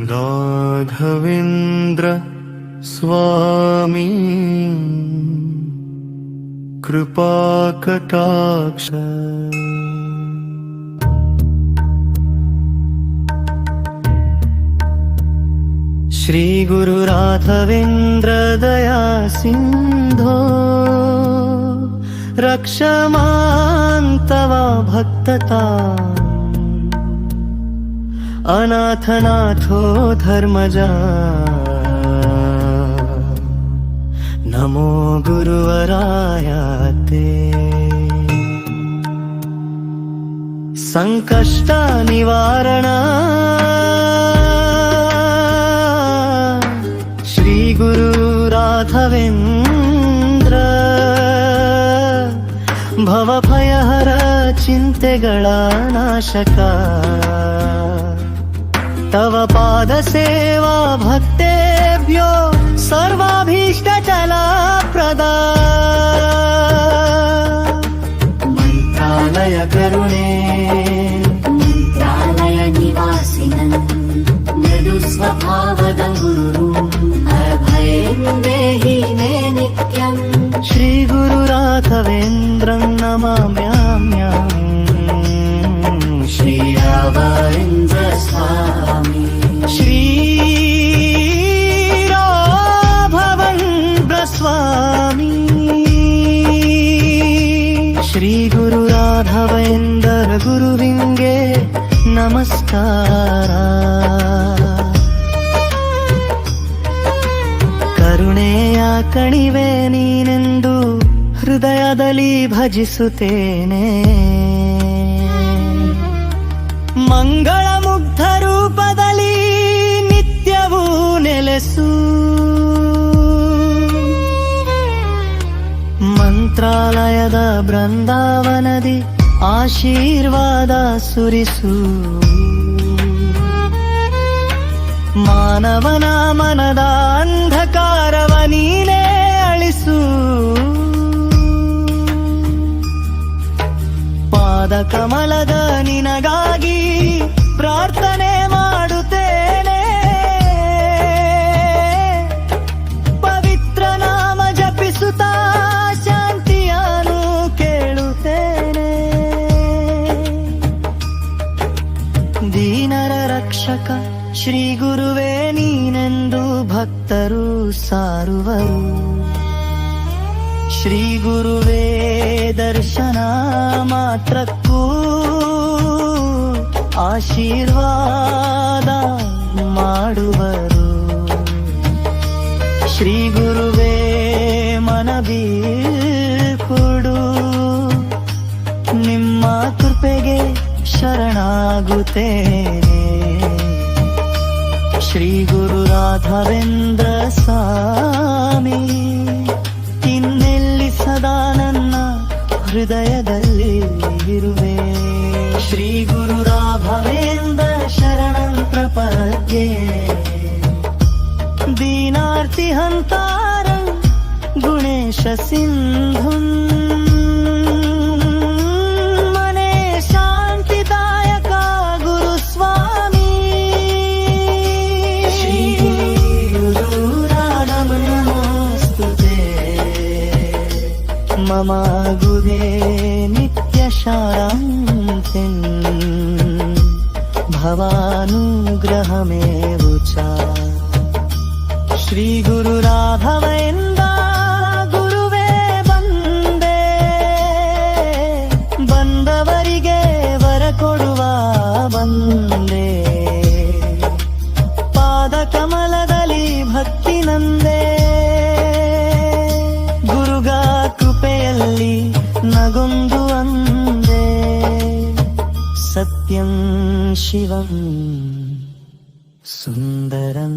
राघवेन्द्र स्वामी कृपाकटाक्ष श्रीगुरुराघवेन्द्रदया सिन्धो रक्षमान्तवा भक्तता। अनाथनाथो धर्मजा नमो गुरुवराय ते सङ्कष्ट निवारण श्रीगुरु राघवेन्द्र तव पादसेवा भक्तेभ्यो सर्वाभीष्टचला प्रदा मन्त्रालय करुणे मन्त्रालय निवासिनम् मृदुस्वभावदं गुरुम् अभयं देहि मे नित्यम् श्रीगुरुराघवेन्द्रं नमाम्याम्याम् श्रीरावारिन्द्र स्वाहा ಶ್ರೀ ಗುರು ರಾಘವೇಂದ್ರ ಗುರುವಿಂಗೆ ನಮಸ್ಕಾರ. ಕರುಣೆಯ ಕಣಿವೆ ನೀನೆಂದು ಹೃದಯದಲ್ಲಿ ಭಜಿಸುತ್ತೇನೆ. ಮಂಗಳ ಮುಗ್ಧ ಮಂತ್ರಾಲಯದ ಬೃಂದಾವನದಿ ಆಶೀರ್ವಾದ ಸುರಿಸು. ಮಾನವನ ಮನದ ಅಂಧಕಾರವ ನೀನೇ ಅಳಿಸು. ಪಾದ ಕಮಲದ ನಿನಗಾಗಿ ಪ್ರಾರ್ಥನೆ ದೀನರ ರಕ್ಷಕ ಶ್ರೀ ಗುರುವೇ ನೀನೆಂದು ಭಕ್ತರು ಸಾರುವರು ಶ್ರೀ ಗುರುವೇ ದರ್ಶನ ಮಾತ್ರಕ್ಕೂ ಆಶೀರ್ವಾದ ಶರಣಾಗುತ್ತೇನೆ. ಶ್ರೀ ಗುರು ರಾಘವೇಂದ್ರ ಸ್ವಾಮಿ, ಇನ್ನೆಲ್ಲಿ ಸದಾ ನನ್ನ ಹೃದಯದಲ್ಲಿ ಇರುವೆ. ಶ್ರೀ ಗುರು ರಾಘವೇಂದ್ರ ಶರಣಂ ಪ್ರಪದ್ಯೆ. ದೀನಾರ್ತಿ ಹಂತಾರ ಗುಣೇಶ ಸಿಂಧುಂ ಮಮಾಗುವೆ ನಿತ್ಯ ಶಾಂತಿನ್ ಭವಾನುಗ್ರಹಮೇವು ಚ ಶ್ರೀ ಗುರು ರಾಘವೇನ್ സത്യം ശിവം സുന്ദരം.